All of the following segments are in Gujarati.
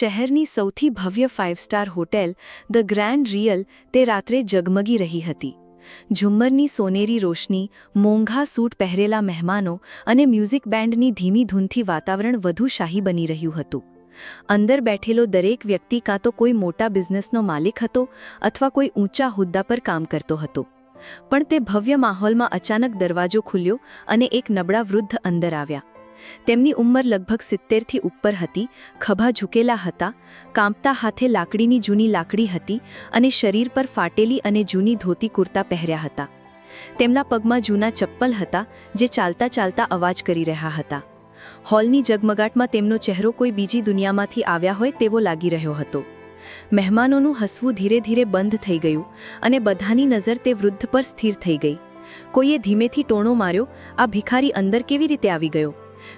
શહેરની સૌથી ભવ્ય five star hotel the grand real તે રાત્રે જગમગી રહી હતી. ઝુમ્મરની સોનેરી રોશની, મોંઘા સૂટ પહેરેલા મહેમાનો અને મ્યુઝિક બેન્ડની ધીમી ધૂનથી વાતાવરણ વધુ શાહી બની રહ્યું હતું. અંદર બેઠેલો દરેક વ્યક્તિ કાં તો કોઈ મોટા બિઝનેસનો માલિક હતો અથવા કોઈ ઊંચા હોદ્દા પર કામ કરતો હતો. પણ તે ભવ્ય માહોલમાં અચાનક દરવાજો ખુલ્યો અને એક નબળા વૃદ્ધ અંદર આવ્યા. તેમની ઉંમર લગભગ સિત્તેરથી ઉપર હતી, ખભા ઝૂકેલા હતા, કાંપતા હાથે લાકડીની જૂની લાકડી હતી અને શરીર પર ફાટેલી અને જૂની ધોતી કુર્તા પહેર્યા હતા. તેમના પગમાં જૂના ચપ્પલ હતા, જે ચાલતા ચાલતા અવાજ કરી રહ્યા હતા. હોલની જગમગાટમાં તેમનો ચહેરો કોઈ બીજી દુનિયામાંથી આવ્યા હોય તેવો લાગી રહ્યો હતો. મહેમાનોનું હસવું ધીરે ધીરે બંધ થઈ ગયું અને બધાની નજર તે વૃદ્ધ પર સ્થિર થઈ ગઈ. કોઈએ ધીમેથી ટોણો માર્યો, આ ભિખારી અંદર કેવી રીતે આવી ગયો?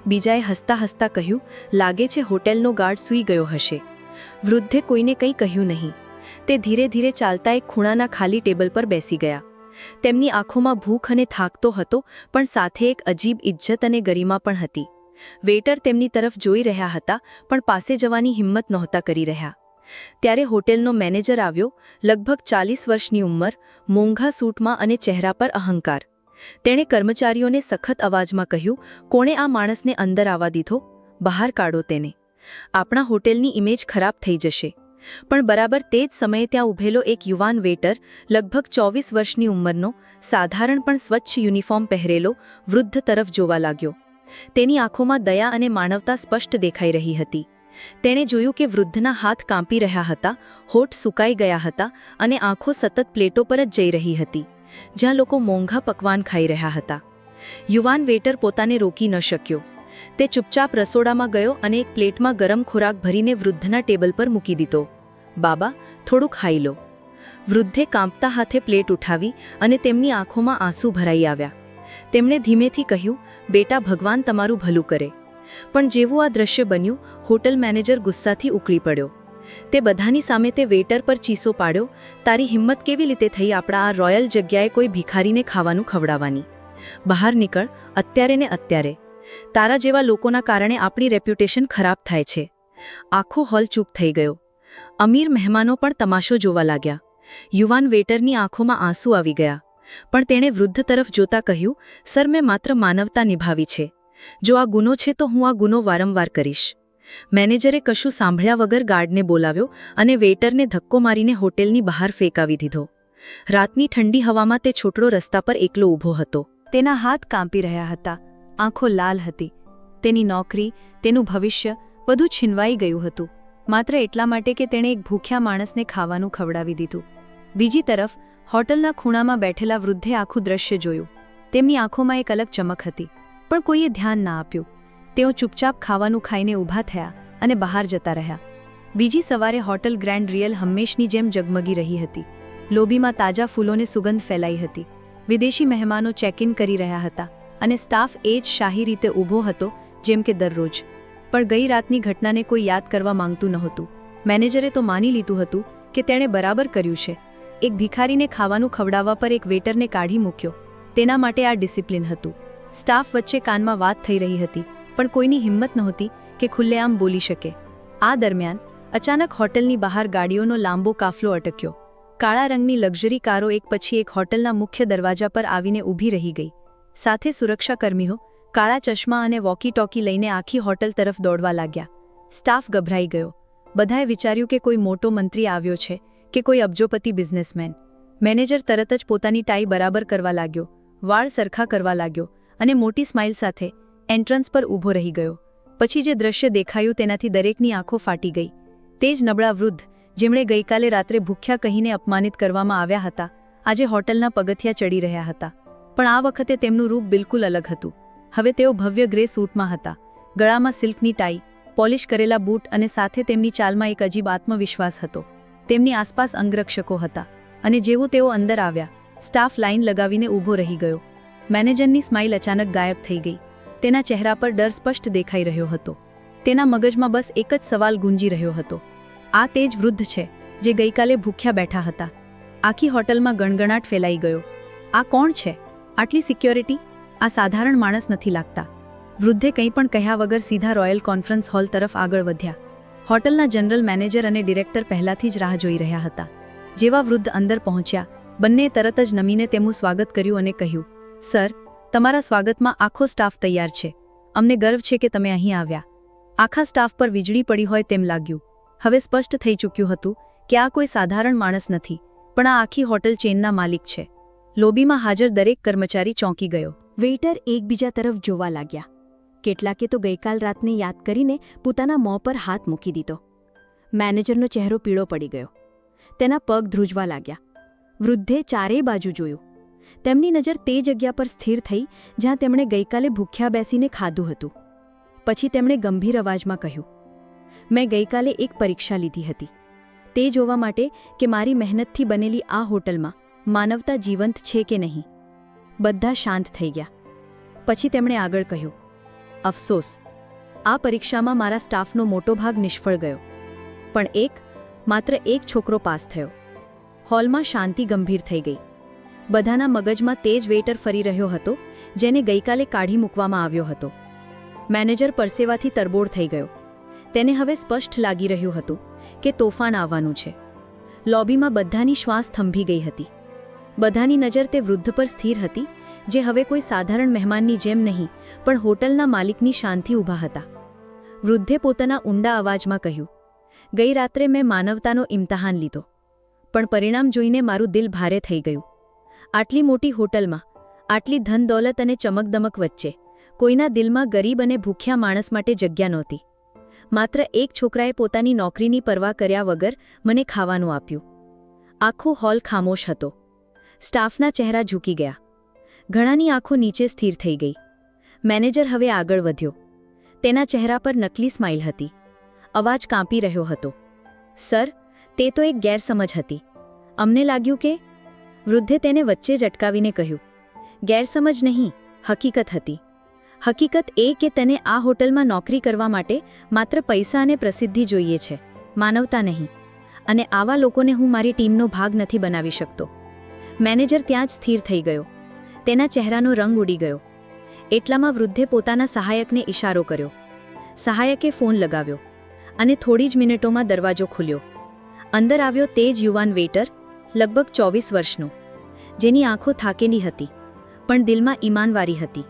બીજાએ હસતા હસતા કહ્યું, લાગે છે હોટેલનો ગાર્ડ સૂઈ ગયો હશે. વૃદ્ધે કોઈને કંઈ કહ્યું નહીં. તે ધીરે ધીરે ચાલતા એક ખૂણાના ખાલી ટેબલ પર બેસી ગયા. તેમની આંખોમાં ભૂખ અને થાકતો હતો, પણ સાથે એક અજીબ ઇજ્જત અને ગરિમા પણ હતી. વેટર તેમની તરફ જોઈ રહ્યા હતા, પણ પાસે જવાની હિંમત નહોતા કરી રહ્યા. ત્યારે હોટેલનો મેનેજર આવ્યો, લગભગ ચાલીસ વર્ષની ઉંમર, મોંઘા સૂટમાં અને ચહેરા પર અહંકાર. તેણે કર્મચારીઓને સખત અવાજમાં કહ્યું, કોણે આ માણસને અંદર આવવા દીધો? બહાર કાઢો તેને. આપણા હોટેલની ઇમેજ ખરાબ થઈ જશે. પણ બરાબર તે જ સમયે ત્યાં ઊભેલો એક યુવાન વેટર, લગભગ ચોવીસ વર્ષની ઉંમરનો, સાધારણ પણ સ્વચ્છ યુનિફોર્મ પહેરેલો, વૃદ્ધ તરફ જોવા લાગ્યો. તેની આંખોમાં દયા અને માનવતા સ્પષ્ટ દેખાઈ રહી હતી. તેણે જોયું કે વૃદ્ધના હાથ કાંપી રહ્યા હતા, હોઠ સુકાઈ ગયા હતા અને આંખો સતત પ્લેટો પર જ જઈ રહી હતી. જ્યાં લોકો મોંઘા પકવાન ખાઈ રહ્યા હતા. યુવાન વેટર પોતાને રોકી ન શક્યો. તે ચૂપચાપ રસોડામાં ગયો અને એક પ્લેટમાં ગરમ ખોરાક ભરીને વૃદ્ધના ટેબલ પર મૂકી દીધો. બાબા થોડું ખાઈ લો. વૃદ્ધે કાંપતા હાથે પ્લેટ ઉઠાવી અને તેમની આંખોમાં આંસુ ભરાઈ આવ્યા. તેમણે ધીમેથી કહ્યું, બેટા, ભગવાન તમારું ભલું કરે. પણ જેવું આ દ્રશ્ય બન્યું, હોટલ મેનેજર ગુસ્સાથી ઉકળી પડ્યો. તે બધાની સામે તે વેટર પર ચીસો પાડ્યો. તારી હિંમત કેવી રીતે થઈ આપણા આ રોયલ જગ્યાએ કોઈ ભિખારીને ખાવાનું ખવડાવવાની? બહાર નીકળ, અત્યારે ને અત્યારે. તારા જેવા લોકોના કારણે આપણી રેપ્યુટેશન ખરાબ થાય છે. આખો હોલ ચૂપ થઈ ગયો. અમીર મહેમાનો પણ તમાશો જોવા લાગ્યા. યુવાન વેટરની આંખોમાં આંસુ આવી ગયા. પણ તેણે વૃદ્ધ તરફ જોતા કહ્યું, સર, મેં માત્ર માનવતા નિભાવી છે. જો આ ગુનો છે તો હું આ ગુનો વારંવાર કરીશ. મેનેજરે કશું સાંભળ્યા વગર ગાર્ડને બોલાવ્યો અને વેટરને ધક્કો મારીને હોટેલની બહાર ફેંકાવી દીધો. રાતની ઠંડી હવામાં તે છોટડો રસ્તા પર એકલો ઊભો હતો. તેના હાથ કાંપી રહ્યા હતા. આંખો લાલ હતી. તેની નોકરી, તેનું ભવિષ્ય બધું છીનવાઈ ગયું હતું. માત્ર એટલા માટે કે તેણે એક ભૂખ્યા માણસને ખાવાનું ખવડાવી દીધું. બીજી તરફ, હોટલના ખૂણામાં બેઠેલા વૃદ્ધે આખું દ્રશ્ય જોયું. તેમની આંખોમાં એક અલગ ચમક હતી, પણ કોઈએ ધ્યાન ના આપ્યું. તેઓ ચૂપચાપ ખાવાનું ખાઈને ઊભા થયા અને બહાર જતા રહ્યા. બીજી સવારે હોટલ ગ્રેન્ડ રિયલ હંમેશની જેમ જગમગી રહી હતી. લોબીમાં તાજા ફૂલોને સુગંધ ફેલાઈ હતી. વિદેશી મહેમાનો ચેક ઇન કરી રહ્યા હતા અને સ્ટાફ એ જ શાહી રીતે ઊભો હતો, જેમ કે દરરોજ. પણ ગઈ રાતની ઘટનાને કોઈ યાદ કરવા માંગતું નહોતું. મેનેજરે તો માની લીધું હતું કે તેણે બરાબર કર્યું છે. એક ભિખારીને ખાવાનું ખવડાવવા પર એક વેટરને કાઢી મૂક્યો. તેના માટે આ ડિસિપ્લિન હતું. સ્ટાફ વચ્ચે કાનમાં વાત થઈ રહી હતી. પણ કોઈની હિંમત નહોતી કે ખુલ્લેઆમ બોલી શકે. આ દરમિયાન અચાનક હોટલની બહાર ગાડીઓનો લાંબો કાફલો અટક્યો. કાળા રંગની લક્ઝરી કારો એક પછી એક હોટલના મુખ્ય દરવાજા પર આવીને ઊભી રહી ગઈ. સાથે સુરક્ષાકર્મીઓ કાળા ચશ્મા અને વોકી ટોકી લઈને આખી હોટલ તરફ દોડવા લાગ્યા. સ્ટાફ ગભરાઈ ગયો. બધાએ વિચાર્યું કે કોઈ મોટો મંત્રી આવ્યો છે કે કોઈ અબજોપતિ બિઝનેસમેન. મેનેજર તરત જ પોતાની ટાઈ બરાબર કરવા લાગ્યો. વાળ સરખા કરવા લાગ્યો અને મોટી સ્માઇલ સાથે એન્ટ્રન્સ પર ઊભો રહી ગયો. પછી જે દ્રશ્ય દેખાયું તેનાથી દરેકની આંખો ફાટી ગઈ. તે જ નબળા વૃદ્ધ, જેમણે ગઈકાલે રાત્રે ભૂખ્યા કહીને અપમાનિત કરવામાં આવ્યા હતા, આજે હોટલના પગથિયા ચડી રહ્યા હતા. પણ આ વખતે તેમનું રૂપ બિલકુલ અલગ હતું. હવે તેઓ ભવ્ય ગ્રે સૂટમાં હતા. ગળામાં સિલ્કની ટાઈ, પોલિશ કરેલા બૂટ અને સાથે તેમની ચાલમાં એક અજીબ આત્મવિશ્વાસ હતો. તેમની આસપાસ અંગરક્ષકો હતા અને જેવું તેઓ અંદર આવ્યા, સ્ટાફ લાઇન લગાવીને ઊભો રહી ગયો. મેનેજરની સ્માઇલ અચાનક ગાયબ થઈ ગઈ. તેના ચહેરા પર ડર સ્પષ્ટ દેખાઈ રહ્યો હતો. તેના મગજમાં બસ એક જ સવાલ ગુંજી રહ્યો હતો. આ તે જ વૃદ્ધ છે, જે ગઈકાલે ભૂખ્યા બેઠા હતા. આખી હોટલમાં ગણગણાટ ફેલાઈ ગયો. આ કોણ છે? આટલી સિક્યોરિટી? આ સાધારણ માણસ નથી લાગતા. વૃદ્ધે કંઈ પણ કહ્યા વગર સીધા રોયલ કોન્ફરન્સ હોલ તરફ આગળ વધ્યા. હોટલના જનરલ મેનેજર અને ડિરેક્ટર પહેલાથી જ રાહ જોઈ રહ્યા હતા. જેવા વૃદ્ધ અંદર પહોંચ્યા, બંને તરત જ નમીને તેમનું સ્વાગત કર્યું અને કહ્યું, સર તમારા સ્વાગતમાં આખો સ્ટાફ તૈયાર છે. અમને ગર્વ છે કે તમે અહીં આવ્યા. આખા સ્ટાફ પર વીજળી પડી હોય તેમ લાગ્યું. હવે સ્પષ્ટ થઈ ચૂક્યું હતું કે આ કોઈ સાધારણ માણસ નથી, પણ આ આખી હોટલ ચેનના માલિક છે. લોબીમાં હાજર દરેક કર્મચારી ચોંકી ગયો. વેઇટર એકબીજા તરફ જોવા લાગ્યા. કેટલાકે તો ગઈકાલ રાતને યાદ કરીને પોતાના મોં પર હાથ મૂકી દીધો. મેનેજરનો ચહેરો પીળો પડી ગયો. તેના પગ ધ્રુજવા લાગ્યા. વૃદ્ધે ચારેય બાજુ જોયું. તેમની નજર તે જગ્યા પર સ્થિર થઈ જ્યાં તેમણે ગઈકાલે ભૂખ્યા બેસીને ખાધું હતું. પછી તેમણે ગંભીર અવાજમાં કહ્યું, મેં ગઈકાલે એક પરીક્ષા લીધી હતી. તે જોવા માટે કે મારી મહેનતથી બનેલી આ હોટલમાં માનવતા જીવંત છે કે નહીં. બધા શાંત થઈ ગયા. પછી તેમણે આગળ કહ્યું, અફસોસ, આ પરીક્ષામાં મારા સ્ટાફનો મોટો ભાગ નિષ્ફળ ગયો. પણ એક, માત્ર એક છોકરો પાસ થયો. હોલમાં શાંતિ ગંભીર થઈ ગઈ. બધાના મગજમાં તે જ વેઇટર ફરી રહ્યો હતો, જેને ગઈકાલે કાઢી મૂકવામાં આવ્યો હતો. મેનેજર પરસેવાથી તરબોળ થઈ ગયો. તેને હવે સ્પષ્ટ લાગી રહ્યું હતું કે તોફાન આવવાનું છે. લોબીમાં બધાની શ્વાસ થંભી ગઈ હતી. બધાની નજર તે વૃદ્ધ પર સ્થિર હતી, જે હવે કોઈ સાધારણ મહેમાનની જેમ નહીં, પણ હોટલના માલિકની શાંતિ ઊભા હતા. વૃદ્ધે પોતાના ઊંડા અવાજમાં કહ્યું, ગઈ રાત્રે મેં માનવતાનો ઇમ્તહાન લીધો, પણ પરિણામ જોઈને મારું દિલ ભારે થઈ ગયું. આટલી મોટી હોટલમાં, આટલી ધન દોલત અને ચમકદમક વચ્ચે, કોઈના દિલમાં ગરીબ અને ભૂખ્યા માણસ માટે જગ્યા નહોતી. માત્ર એક છોકરાએ પોતાની નોકરીની પરવા કર્યા વગર મને ખાવાનું આપ્યું. આખો હોલ ખામોશ હતો. સ્ટાફના ચહેરા ઝૂકી ગયા. ઘણાની આંખો નીચે સ્થિર થઈ ગઈ. મેનેજર હવે આગળ વધ્યો. તેના ચહેરા પર નકલી સ્માઇલ હતી. અવાજ કાંપી રહ્યો હતો. સર, તે તો એક ગેરસમજ હતી. અમને લાગ્યું કે વૃદ્ધે તેને વચ્ચે જ અટકાવીને કહ્યું, ગેરસમજ નહીં, હકીકત હતી. હકીકત એ કે તેને આ હોટલમાં નોકરી કરવા માટે માત્ર પૈસા અને પ્રસિદ્ધિ જોઈએ છે, માનવતા નહીં, અને આવા લોકોને હું મારી ટીમનો ભાગ નથી બનાવી શકતો. મેનેજર ત્યાં જ સ્થિર થઈ ગયો. તેના ચહેરાનો રંગ ઉડી ગયો. એટલામાં વૃદ્ધે પોતાના સહાયકને ઇશારો કર્યો. સહાયકે ફોન લગાવ્યો અને થોડી જ મિનિટોમાં દરવાજો ખુલ્યો. અંદર આવ્યો તે જ યુવાન વેઇટર લગભગ ચોવીસ વર્ષનો. જેની આંખો થાકેલી હતી, પણ દિલમાં ઈમાનવારી હતી.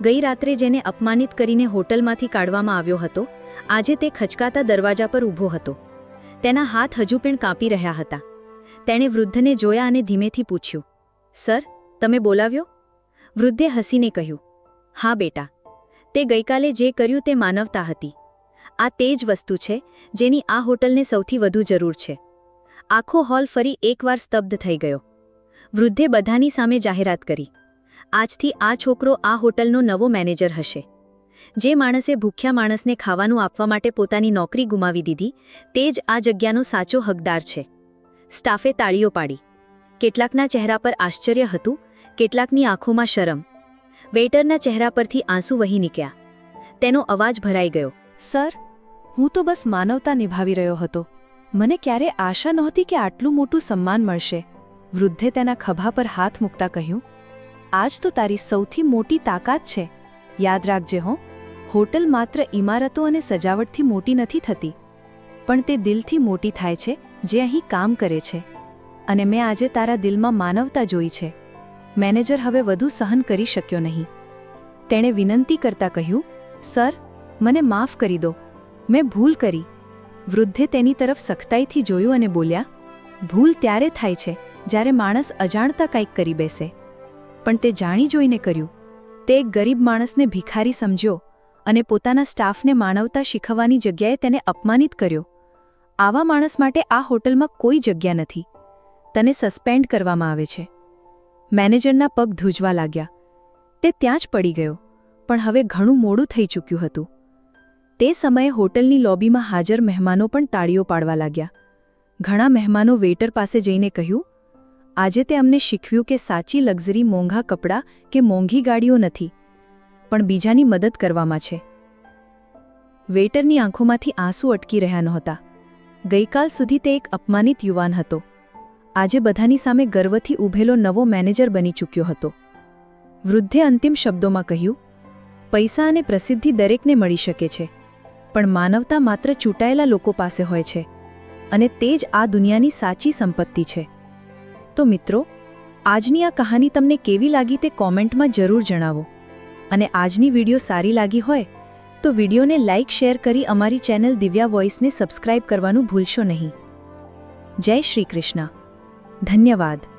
ગઈ રાત્રે જેને અપમાનિત કરીને હોટલમાંથી કાઢવામાં આવ્યો હતો, આજે તે ખચકાતા દરવાજા પર ઊભો હતો. તેના હાથ હજુ પણ કાપી રહ્યા હતા. તેણે વૃદ્ધને જોયા અને ધીમેથી પૂછ્યું, સર, તમે બોલાવ્યો? વૃદ્ધે હસીને કહ્યું, હા બેટા. તે ગઈકાલે જે કર્યું તે માનવતા હતી. આ તે જ વસ્તુ છે જેની આ હોટલને સૌથી વધુ જરૂર છે. આખો હોલ ફરી એકવાર સ્તબ્ધ થઈ ગયો. વૃદ્ધે બધાની સામે જાહેરાત કરી. આજથી આ છોકરો આ હોટલનો નવો મેનેજર હશે. જે માણસે ભૂખ્યા માણસને ખાવાનું આપવા માટે પોતાની નોકરી ગુમાવી દીધી, તે જ આ જગ્યાનો સાચો હકદાર છે. સ્ટાફે તાળીઓ પાડી. કેટલાકના ચહેરા પર આશ્ચર્ય હતું, કેટલાકની આંખોમાં શરમ. વેઇટરના ચહેરા પરથી આંસુ વહી નીકળ્યા. તેનો અવાજ ભરાઈ ગયો. સર, હું તો બસ માનવતા નિભાવી રહ્યો હતો. મને ક્યારે આશા નહોતી કે આટલું મોટું સન્માન મળશે. વૃદ્ધે તેના ખભા પર હાથ મૂકતા કહ્યું, આજ તો તારી સૌથી મોટી તાકાત છે. યાદ રાખજે હો, હોટલ માત્ર ઇમારતો અને સજાવટથી મોટી નથી થતી, પણ તે દિલથી મોટી થાય છે, જે અહીં કામ કરે છે. અને મેં આજે તારા દિલમાં માનવતા જોઈ છે. મેનેજર હવે વધુ સહન કરી શક્યો નહીં. તેણે વિનંતી કરતા કહ્યું, સર, મને માફ કરી દો. મેં ભૂલ કરી. વૃદ્ધે તેની તરફ સખ્તાઈથી જોયું અને બોલ્યા, ભૂલ ત્યારે થાય છે જ્યારે માણસ અજાણતા કંઈક કરી બેસે. પણ તે જાણી જોઈને કર્યું, તે એક ગરીબ માણસને ભિખારી સમજ્યો અને પોતાના સ્ટાફને માનવતા શીખવવાની જગ્યાએ તેને અપમાનિત કર્યો. આવા માણસ માટે આ હોટલમાં કોઈ જગ્યા નથી. તને સસ્પેન્ડ કરવામાં આવે છે. મેનેજરના પગ ધ્રુજવા લાગ્યા. તે ત્યાં જ પડી ગયો, પણ હવે ઘણું મોડું થઈ ચૂક્યું હતું. તે સમયે હોટલની લોબીમાં હાજર મહેમાનો પણ તાળીઓ પાડવા લાગ્યા. ઘણા મહેમાનો વેઇટર પાસે જઈને કહ્યું, આજે તે અમને શીખવ્યું કે સાચી લક્ઝરી મોંઘા કપડાં કે મોંઘી ગાડીઓ નથી, પણ બીજાની મદદ કરવામાં છે. વેઇટરની આંખોમાંથી આંસુ અટકી રહ્યા નહોતા. ગઈકાલ સુધી તે એક અપમાનિત યુવાન હતો. આજે બધાની સામે ગર્વથી ઊભેલો નવો મેનેજર બની ચૂક્યો હતો. વૃદ્ધે અંતિમ શબ્દોમાં કહ્યું, પૈસા અને પ્રસિદ્ધિ દરેકને મળી શકે છે. પણ માનવતા માત્ર ચૂંટાયેલા લોકો પાસે હોય છે અને તે જ આ દુનિયાની સાચી સંપત્તિ છે. તો મિત્રો, આજની આ કહાની તમને કેવી લાગી તે કોમેન્ટમાં જરૂર જણાવો. અને આજની વીડિયો સારી લાગી હોય, તો વિડીયોને લાઇક શેર કરી અમારી ચેનલ દિવ્યા વોઇસને સબસ્ક્રાઇબ કરવાનું ભૂલશો નહીં. જય શ્રી કૃષ્ણ. ધન્યવાદ.